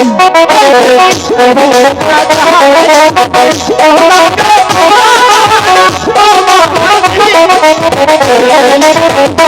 Oh my god!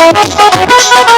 I'm sorry.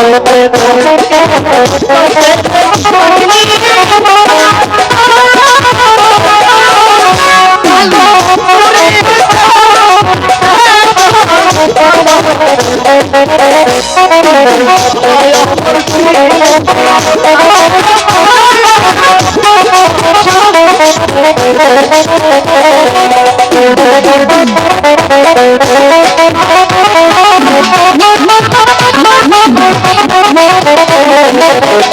Thank you.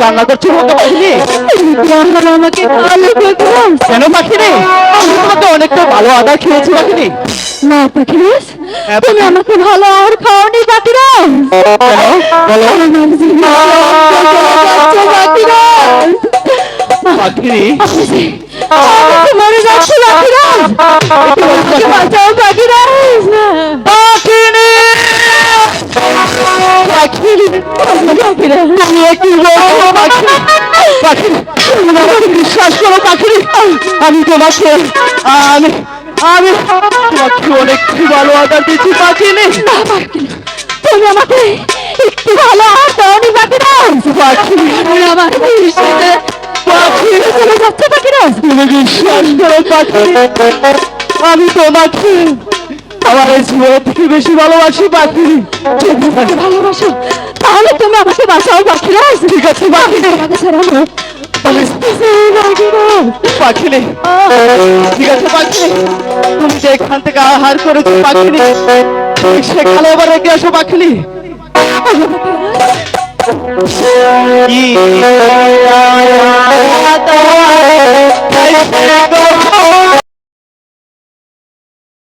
কান্না করছ আমাকে কেন পাখিনি? আমি তোমাকে অনেকটা ভালো আদা খেয়েছি পাখিনি। না পাখিরাজ হ্যাঁ, তুমি পাখি- আমাকে ভালো আর খাওনি পাখিরাজ জীবন যাচ্ছে পাখিরাজ তো বাঁচাও পাখিরাজ তুমি একটু বিশ্বাস করো পাখিনি আমি তোমাকে আমি আমি তোমাকে অনেক ভালো আদার দিচ্ছি পাখিনি তুমি আমাকে একটু ভালো পাখিনি তুমি আমার চলে যাচ্ছে পাখিরাজ তুমি বিশ্বাস করো পাখিনি আমি তোমাকে আমার এই জীবন থেকে বেশি ভালোবাসি পাখি তুমি ভালোবাসো আমাকে বাঁচাও পাখিরাজ ঠিক আছে পাখিনি ঠিক আছে পাখিনি তুমি যে এখান থেকে আহার করেছ পাখিনি সেখানে আবার রেখে আসো পাখিনি কি